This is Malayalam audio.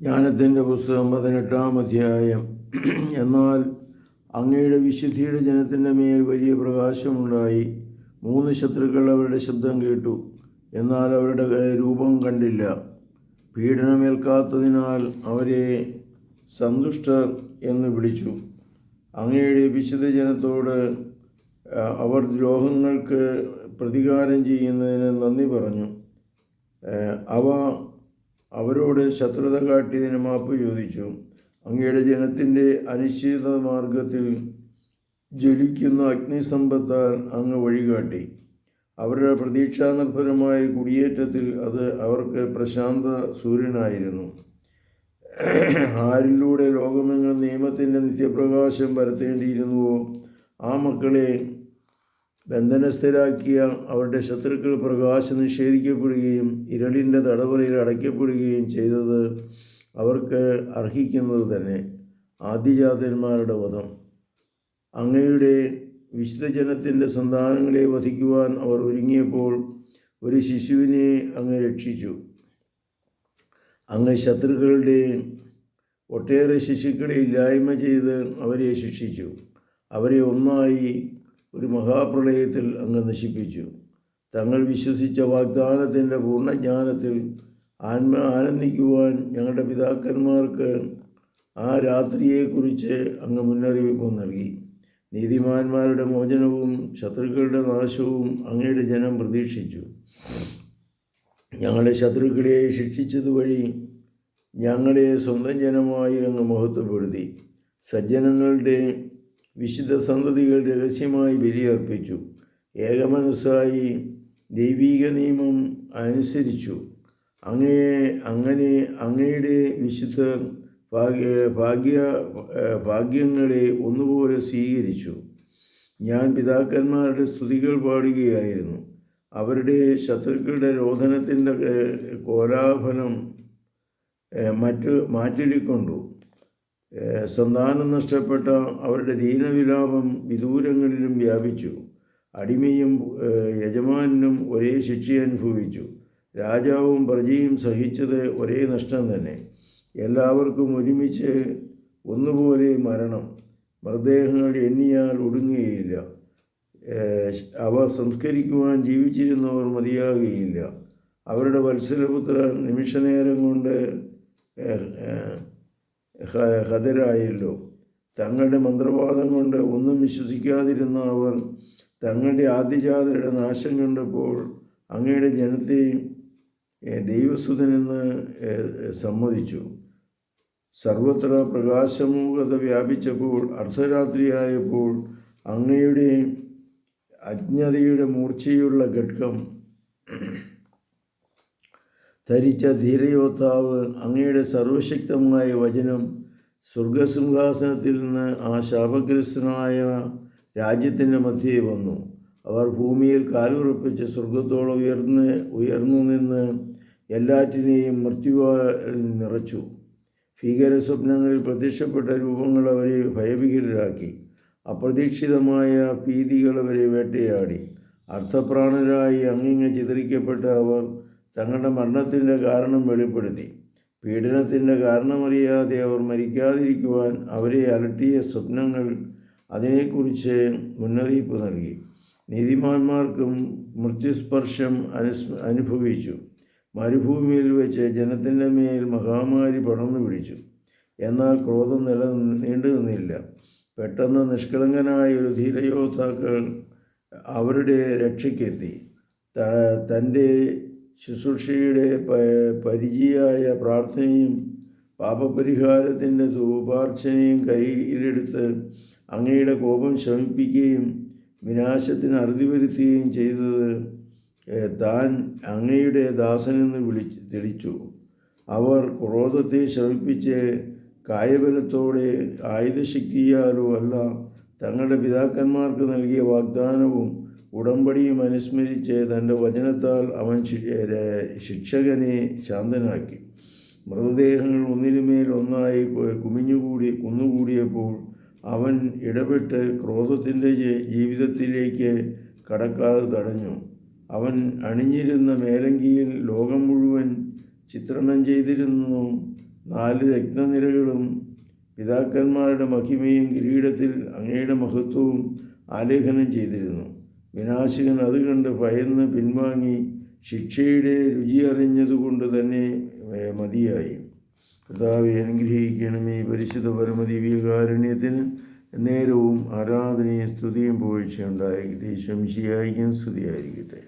ജ്ഞാനത്തിന്റെ പുസ്തകം പതിനെട്ടാം അധ്യായം. എന്നാൽ അങ്ങയുടെ വിശുദ്ധിയുടെ ജനത്തിന്റെ മേൽ വലിയ പ്രകാശമുണ്ടായി. മൂന്ന് ശത്രുക്കൾ അവരുടെ ശബ്ദം കേട്ടു. എന്നാൽ അവരുടെ രൂപം കണ്ടില്ല. പീഡനമേൽക്കാത്തതിനാൽ അവരെ സന്തുഷ്ടർ എന്ന് വിളിച്ചു. അങ്ങയുടെ വിശുദ്ധ ജനത്തോട് അവർ ദ്രോഹങ്ങൾക്ക് പ്രതികാരം ചെയ്യുന്നതിന് നന്ദി പറഞ്ഞു. അവ അവരോട് ശത്രുത കാട്ടിയതിന് മാപ്പ് ചോദിച്ചു. അങ്ങയുടെ ജനത്തിന്റെ അനിശ്ചിത മാർഗത്തിൽ ജ്വലിക്കുന്ന അഗ്നിസമ്പത്താൽ അങ്ങ് വഴികാട്ടി. അവരുടെ പ്രതീക്ഷാനിർഭരമായ കുടിയേറ്റത്തിൽ അത് അവർക്ക് പ്രശാന്ത സൂര്യനായിരുന്നു. ആരിലൂടെ ലോകമെങ്ങും നിയമത്തിന്റെ നിത്യപ്രകാശം പരത്തേണ്ടിയിരുന്നുവോ? ആ മക്കളെ ബന്ധനസ്ഥരാക്കിയ അവരുടെ ശത്രുക്കൾ പ്രകാശം നിഷേധിക്കപ്പെടുകയും ഇരളിന്റെ തടവറയിൽ അടയ്ക്കപ്പെടുകയും ചെയ്തത് അവർക്ക് അർഹിക്കുന്നത് തന്നെ ആദ്യജാതന്മാരുടെ വധം. അങ്ങയുടെ വിശുദ്ധജനത്തിന്റെ സന്താനങ്ങളെ വധിക്കുവാൻ അവർ ഒരുങ്ങിയപ്പോൾ ഒരു ശിശുവിനെ അങ്ങ് രക്ഷിച്ചു. അങ്ങ് ശത്രുക്കളുടെ ഒട്ടേറെ ശിശുക്കളെ ഇല്ലായ്മ ചെയ്ത് അവരെ ശിക്ഷിച്ചു. അവരെ ഒന്നായി ഒരു മഹാപ്രളയത്തിൽ അങ്ങ് നശിപ്പിച്ചു. തങ്ങൾ വിശ്വസിച്ച വാഗ്ദാനത്തിന്റെ പൂർണജ്ഞാനത്തിൽ ആത്മ ആനന്ദിക്കുവാൻ ഞങ്ങളുടെ പിതാക്കന്മാർക്ക് ആ രാത്രിയെക്കുറിച്ച് അങ്ങ് മുന്നറിയിപ്പ് നൽകി. നീതിമാന്മാരുടെ മോചനവും ശത്രുക്കളുടെ നാശവും അങ്ങയുടെ ജനം പ്രതീക്ഷിച്ചു. ഞങ്ങളുടെ ശത്രുക്കളെ ശിക്ഷിച്ചതുവഴി ഞങ്ങളെ സ്വന്തം ജനമായി അങ്ങ് മഹത്വപ്പെടുത്തി. സജ്ജനങ്ങളുടെ വിശുദ്ധ സന്തതികൾ രഹസ്യമായി ബലിയർപ്പിച്ചു. ഏകമനസ്സായി ദൈവീക നിയമം അനുസരിച്ചു. അങ്ങയെ അങ്ങനെ അങ്ങയുടെ വിശുദ്ധ ഭാഗ്യ ഭാഗ്യ ഭാഗ്യങ്ങളെ ഒന്നുപോലെ സ്വീകരിച്ചു. ഞാൻ പിതാക്കന്മാരുടെ സ്തുതികൾ പാടുകയായിരുന്നു. അവരുടെ ശത്രുക്കളുടെ രോധനത്തിന്റെ കോലാഫലം മറ്റു മറ്റ് മാറ്റിലിക്കൊണ്ടു ഏഹ്, സന്താനം നഷ്ടപ്പെട്ട അവരുടെ ദീനവിലാപം വിദൂരങ്ങളിലും വ്യാപിച്ചു. അടിമയും യജമാനും ഒരേ ശിക്ഷ അനുഭവിച്ചു. രാജാവും പ്രജയും സഹിച്ചത് ഒരേ നഷ്ടം തന്നെ. എല്ലാവർക്കും ഒരുമിച്ച് ഒന്നുപോലെ മരണം. മൃതദേഹങ്ങൾ എണ്ണിയാൽ ഒടുങ്ങുകയില്ല. അവ സംസ്കരിക്കുവാൻ ജീവിച്ചിരുന്നവർ മതിയാകുകയില്ല. അവരുടെ വത്സരപുത്ര നിമിഷനേരം കൊണ്ട് ഹതരായല്ലോ തങ്ങളുടെ മന്ത്രവാദം കൊണ്ട് ഒന്നും വിശ്വസിക്കാതിരുന്ന അവർ തങ്ങളുടെ ആദ്യജാതരുടെ നാശം കണ്ടപ്പോൾ അങ്ങയുടെ ജനത്തെയും ദൈവസുതനെന്ന് സമ്മതിച്ചു. സർവത്ര പ്രകാശമൂകത വ്യാപിച്ചപ്പോൾ അർദ്ധരാത്രിയായപ്പോൾ അങ്ങയുടെ അജ്ഞതയുടെ മൂർച്ചയുള്ള ഘട്ടം ധരിച്ച ധീരയോദ്ധാവ് അങ്ങയുടെ സർവശക്തമായ വചനം സ്വർഗസിംഹാസനത്തിൽ നിന്ന് ആ ശാപഗ്രസ്തനായ രാജ്യത്തിന്റെ മധ്യേ വന്നു. അവർ ഭൂമിയിൽ കാലുറപ്പിച്ച് സ്വർഗത്തോളം ഉയർന്ന് ഉയർന്നു നിന്ന് എല്ലാറ്റിനെയും മൃത്യുവാൽ നിറച്ചു. ഭീകര സ്വപ്നങ്ങളിൽ പ്രത്യക്ഷപ്പെട്ട രൂപങ്ങൾ അവരെ ഭയഭീകരരാക്കി അപ്രതീക്ഷിതമായ ഭീതികൾ അവരെ വേട്ടയാടി. അർത്ഥപ്രാണരായി അങ്ങിങ്ങ് ചിതറിക്കപ്പെട്ട അവർ തങ്ങളുടെ മരണത്തിന്റെ കാരണം വെളിപ്പെടുത്തി. പീഡനത്തിന്റെ കാരണമറിയാതെ അവർ മരിക്കാതിരിക്കുവാൻ അവരെ അലട്ടിയ സ്വപ്നങ്ങൾ അതിനെക്കുറിച്ച് മുന്നറിയിപ്പ് നൽകി. നീതിമാന്മാർക്കും മൃത്യുസ്പർശം അനുസ് അനുഭവിച്ചു. മരുഭൂമിയിൽ വെച്ച് ജനത്തിന്റെ മേൽ മഹാമാരി പടർന്നു പിടിച്ചു. എന്നാൽ ക്രോധം നില നീണ്ടു നിന്നില്ല. പെട്ടെന്ന് നിഷ്കളങ്കനായ ഒരു ധീരയോദ്ധാക്കൾ അവരുടെ രക്ഷയ്ക്കെത്തി. തന്റെ ശുശ്രൂഷയുടെ പരിചയായ പ്രാർത്ഥനയും പാപപരിഹാരത്തിന്റെ ധൂപാർച്ചനയും കയ്യിലെടുത്ത് അങ്ങയുടെ കോപം ശമിപ്പിക്കുകയും വിനാശത്തിന് അറുതി വരുത്തുകയും ചെയ്തത് താൻ അങ്ങയുടെ ദാസനെന്ന് വിളിച്ച് തെളിച്ചു. അവർ ക്രോധത്തെ ശമിപ്പിച്ച് കായബലത്തോടെ ആയുധശക്തിയാലോ അല്ല തങ്ങളുടെ പിതാക്കന്മാർക്ക് നൽകിയ വാഗ്ദാനവും ഉടമ്പടിയും അനുസ്മരിച്ച് തന്റെ വചനത്താൽ അവൻ ശിക്ഷകനെ ശാന്തനാക്കി. മൃതദേഹങ്ങൾ ഒന്നിനുമേൽ ഒന്നായി കുമിഞ്ഞുകൂടി കുന്നുകൂടിയപ്പോൾ അവൻ ഇടപെട്ട് ക്രോധത്തിന്റെ ജീവിതത്തിലേക്ക് കടക്കാതെ തടഞ്ഞു. അവൻ അണിഞ്ഞിരുന്ന മേലങ്കിയിൽ ലോകം മുഴുവൻ ചിത്രണം ചെയ്തിരുന്നു. നാല് രക്തനിരകളും പിതാക്കന്മാരുടെ മഹിമയും കിരീടത്തിൽ അങ്ങയുടെ മഹത്വവും ആലേഖനം ചെയ്തിരുന്നു. വിനാശകൻ അത് കണ്ട് ഭയന്ന് പിൻവാങ്ങി ശിക്ഷയുടെ രുചി അറിഞ്ഞതുകൊണ്ട് തന്നെ മതിയായി. കർത്താവെ അനുഗ്രഹിക്കണമേ പരിശുദ്ധ പരമദിവ്യകാരുണ്യത്തിന്. നേരവും ആരാധനയും സ്തുതിയും പോഴ്ചയുണ്ടായിരിക്കട്ടെ ശംശിയായിരിക്കും സ്തുതിയായിരിക്കട്ടെ.